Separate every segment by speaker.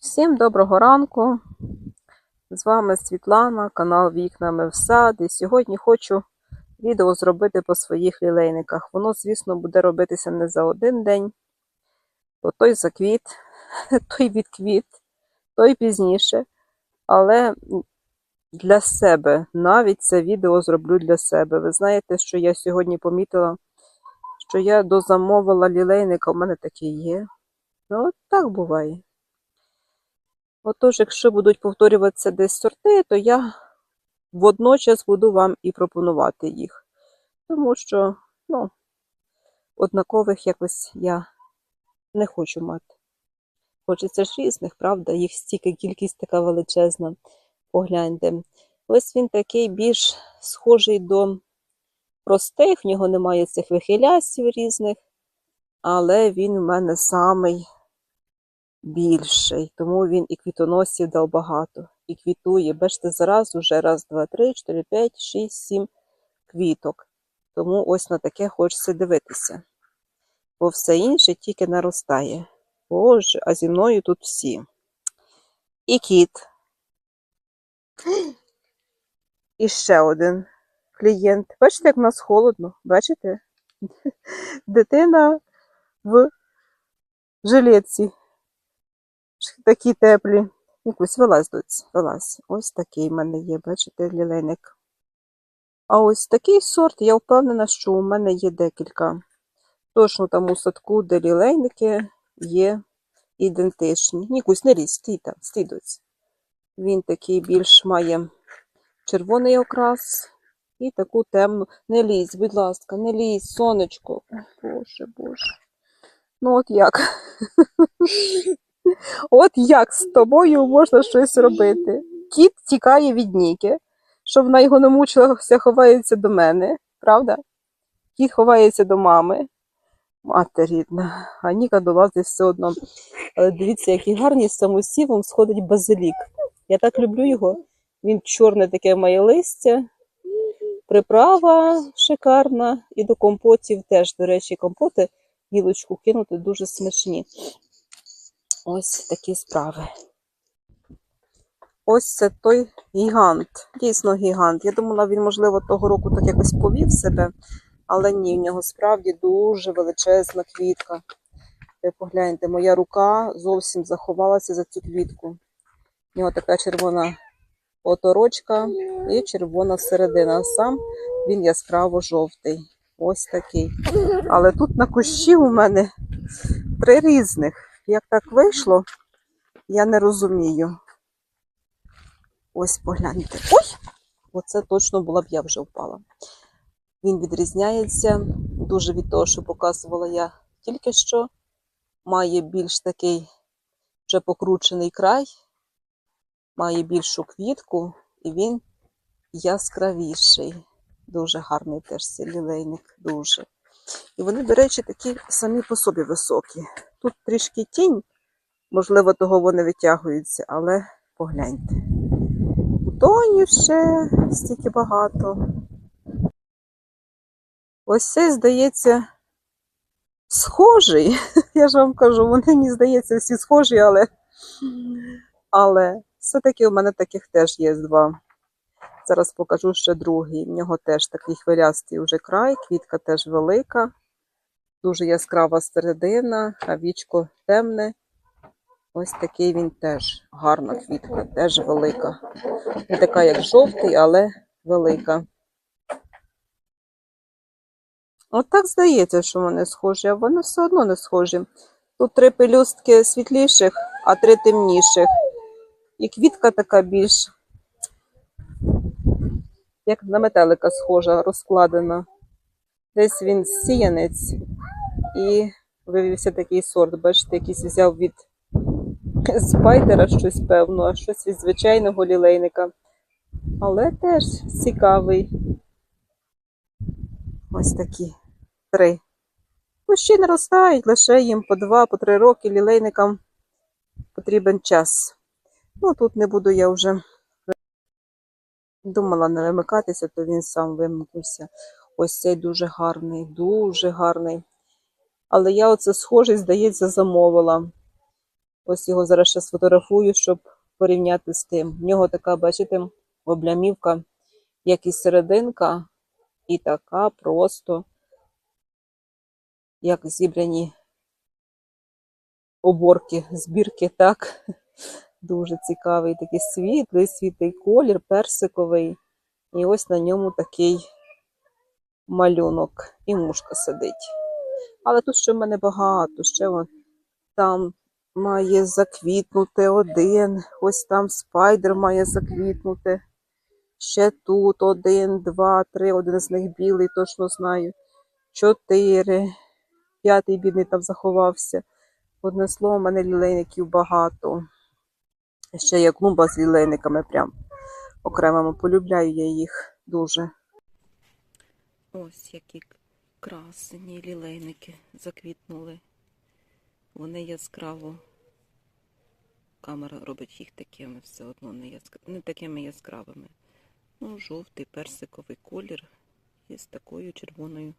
Speaker 1: Всім доброго ранку. З вами Світлана, канал Вікнами в сад. І сьогодні хочу відео зробити по своїх лілейниках. Воно, звісно, буде робитися не за один день. То той заквіт, той відквіт, той пізніше. Але для себе навіть це відео зроблю для себе. Ви знаєте, що я сьогодні помітила, що я дозамовила лілейника, у мене такий є. Ну, так буває. Отож, якщо будуть повторюватися десь сорти, то я водночас буду вам і пропонувати їх. Тому що, ну, однакових якось я не хочу мати. Хочеться ж різних, правда? Їх стільки кількість така величезна. Погляньте. Ось він такий більш схожий до простих, в нього немає цих вихилясів різних, але він в мене самий більший, тому він і квітоносів дав багато, і квітує. Бачите, зараз уже раз, два, три, чотири, п'ять, шість, сім квіток. Тому ось на таке хочеться дивитися. Бо все інше тільки наростає. Боже, а зі мною тут всі. І кіт. І ще один клієнт. Бачите, як в нас холодно? Бачите? Дитина в жилетці такі теплі. Якусь вилазь, вилазь. Ось такий в мене є, бачите, лілейник. А ось такий сорт, я впевнена, що у мене є декілька. Точно там у садку, де лілейники є ідентичні. Нікусь, не лізь, стій там, стій. Він такий більш має червоний окрас і таку темну. Не лізь, будь ласка, не лізь, сонечко. Боже, Боже. Ну от як? От як з тобою можна щось робити? Кіт тікає від Ніки, щоб вона його не мучилася, ховається до мене, правда? Кіт ховається до мами. Мати рідна, а Ніка долазить все одно. Але дивіться, який гарний самосівом сходить базилік. Я так люблю його. Він чорне таке має листя, приправа шикарна, і до компотів теж, до речі, компоти гілочку кинути дуже смачні. Ось такі справи. Ось це той гігант, дійсно гігант. Я думала, він, можливо, того року так якось повів себе, але ні, в нього справді дуже величезна квітка. Ви погляньте, моя рука зовсім заховалася за цю квітку. У нього така червона оторочка і червона середина. Сам він яскраво жовтий. Ось такий. Але тут на кущі у мене три різних. Як так вийшло, я не розумію. Ось погляньте. Ой! Оце точно була б я вже впала. Він відрізняється дуже від того, що показувала я тільки що. Має більш такий вже покручений край, має більшу квітку, і він яскравіший. Дуже гарний теж цей лілейник, дуже. І вони, до речі, такі самі по собі високі. Тут трішки тінь, можливо, того вони витягуються, але погляньте. Бутонів ще стільки багато. Ось цей, здається, схожий. Я ж вам кажу, вони, мені здається, всі схожі, але, але все-таки у мене таких теж є два. Зараз покажу ще другий. В нього теж такий хвилястий вже край, квітка теж велика, дуже яскрава середина, а вічко темне. Ось такий він теж гарна квітка, теж велика. Не така, як жовтий, але велика. От так здається, що вони схожі, а вони все одно не схожі. Тут три пелюстки світліших, а три темніших. І квітка така більш як на метелика схожа, розкладена. Десь він сіянець і вивівся такий сорт. Бачите, якийсь взяв від спайдера щось певно, а щось від звичайного лілейника. Але теж цікавий. Ось такі три. Кущі не ростають, лише їм по два, по три роки лілейникам потрібен час. Ну, тут не буду я вже Думала не вимикатися, то він сам вимкнувся. Ось цей дуже гарний, дуже гарний. Але я оце схожий, здається, замовила. Ось його зараз ще сфотографую, щоб порівняти з тим. В нього така, бачите, облямівка, як і серединка, і така просто, як зібрані оборки, збірки, так. Дуже цікавий, такий світлий, світлий колір, персиковий. І ось на ньому такий малюнок. І мушка сидить. Але тут ще в мене багато, ще вон там має заквітнути один, ось там спайдер має заквітнути. Ще тут один, два, три, один з них білий, точно знаю. Чотири. П'ятий бідний там заховався. Одне слово, в мене лілейників багато. Ще є клумба з лілейниками прям окремими. Полюбляю я їх дуже. Ось які красені лілейники заквітнули. Вони яскраво. Камера робить їх такими все одно не, яск... не такими яскравими. Ну, жовтий персиковий колір із такою червоною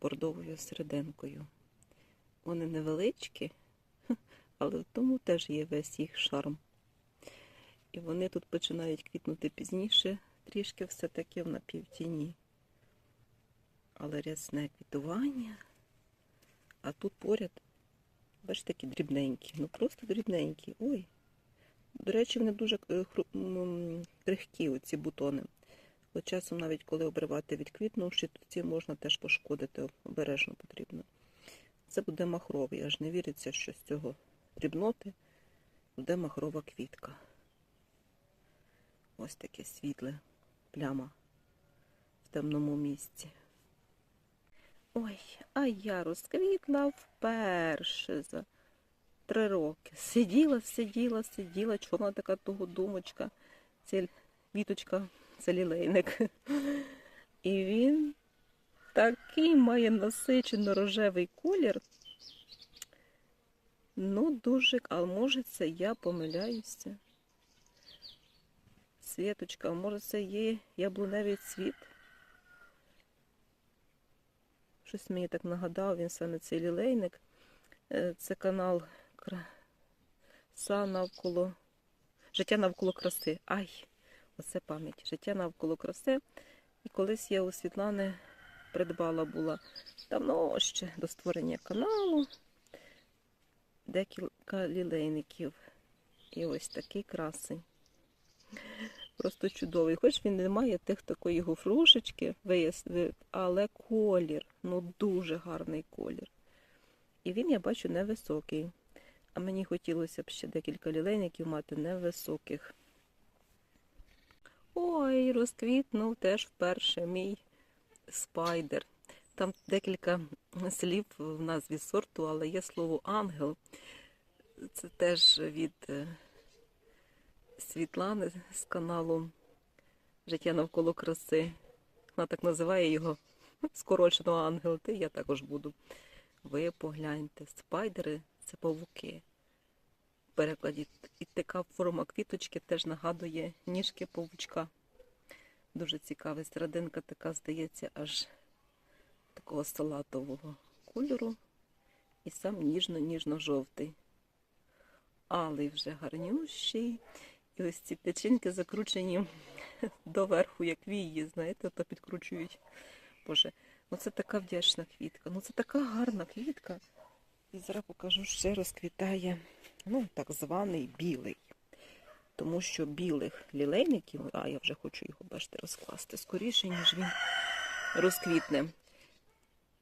Speaker 1: бордовою серединкою. Вони невеличкі, але в тому теж є весь їх шарм. І вони тут починають квітнути пізніше, трішки все-таки в напівтіні. Але рясне квітування. А тут поряд, бачите, такі дрібненькі. Ну просто дрібненькі. Ой. До речі, вони дуже е, крихкі, оці бутони. От часом, навіть коли обривати відквітнувши, то ці можна теж пошкодити, обережно потрібно. Це буде махровий, аж не віриться, що з цього дрібноти буде махрова квітка. Ось таке світле пляма в темному місці. Ой, а я розквітла вперше за три роки. Сиділа, сиділа, сиділа, чорна така того думочка. Це віточка, це лілейник. І він такий має насичено рожевий колір. Ну, дуже, а може це я помиляюся. Світочка, може це є яблуневий цвіт? Щось мені так нагадав, він саме цей лілейник. Е, Це канал Краса навколо. Життя навколо краси. Ай, оце пам'ять. Життя навколо краси. І колись я у Світлани придбала була давно ще до створення каналу. Декілька лілейників. І ось такий красень. Просто чудовий. Хоч він не має тих такої гофрушечки, але колір, ну дуже гарний колір. І він, я бачу, невисокий. А мені хотілося б ще декілька лілейників мати невисоких. Ой, розквітнув теж вперше мій спайдер. Там декілька слів в назві сорту, але є слово ангел. Це теж від е, Світлани з каналу Життя навколо краси. Вона так називає його скорочено ангел. Ти я також буду. Ви погляньте, спайдери це павуки. В перекладі і така форма квіточки теж нагадує ніжки павучка. Дуже цікавий. Серединка така, здається, аж такого салатового кольору. І сам ніжно-ніжно-жовтий. Але вже гарнющий. І ось ці печінки закручені доверху, як вії, знаєте, то підкручують. Боже, ну це така вдячна квітка. Ну це така гарна квітка. І зараз покажу, ще розквітає, ну, так званий білий. Тому що білих лілейників, а я вже хочу його, бачите, розкласти скоріше, ніж він розквітне.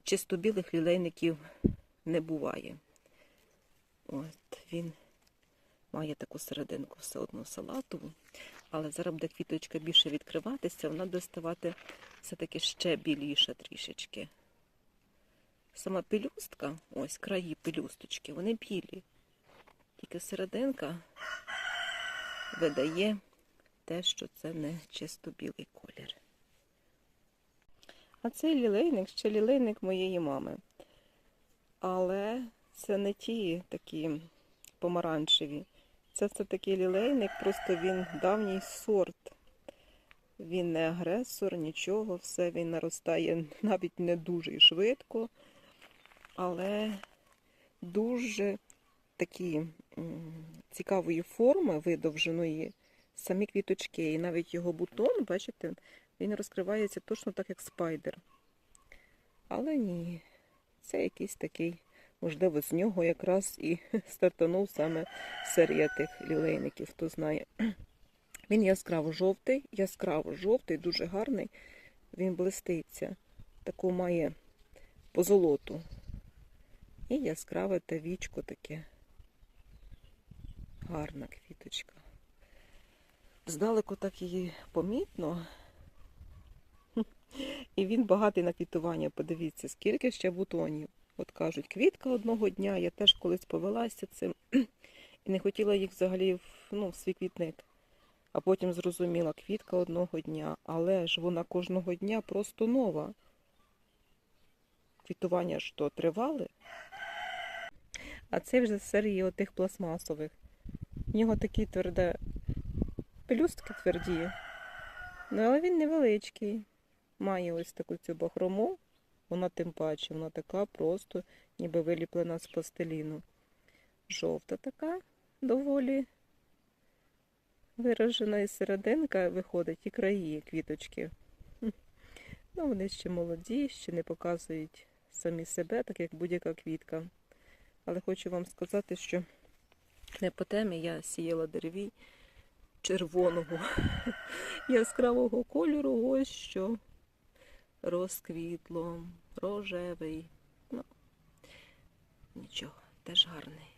Speaker 1: Чисто білих лілейників не буває. От він має таку серединку все одно салатову, але зараз буде квіточка більше відкриватися, вона буде ставати все-таки ще біліша трішечки. Сама пелюстка, ось краї пелюсточки, вони білі. Тільки серединка видає те, що це не чисто білий колір. А цей лілейник ще лілейник моєї мами. Але це не ті такі помаранчеві. Це все-таки лілейник, просто він давній сорт. Він не агресор, нічого, все він наростає навіть не дуже швидко, але дуже такі цікавої форми, видовженої, самі квіточки, і навіть його бутон, бачите, він розкривається точно так, як спайдер. Але ні, це якийсь такий, можливо, з нього якраз і стартанув саме серія тих лілейників, хто знає. Він яскраво жовтий, яскраво жовтий, дуже гарний. Він блиститься. Таку має позолоту. І яскраве та вічко таке. Гарна квіточка. Здалеку так її помітно. І він багатий на квітування. Подивіться, скільки ще бутонів. От кажуть, квітка одного дня, я теж колись повелася цим і не хотіла їх взагалі в, ну, в свій квітник. А потім зрозуміла, квітка одного дня, але ж вона кожного дня просто нова. Квітування ж то тривали. А це вже з серії отих пластмасових. В нього такі тверде пелюстки тверді. Ну, але він невеличкий. Має ось таку цю бахрому. Вона тим паче, вона така просто, ніби виліплена з пластиліну. Жовта така доволі виражена і серединка виходить, і краї квіточки. Ну, вони ще молоді, ще не показують самі себе, так як будь-яка квітка. Але хочу вам сказати, що не по темі я сіяла деревій червоного яскравого кольору, ось що розквітло, рожевий. Ну, нічого, теж гарний.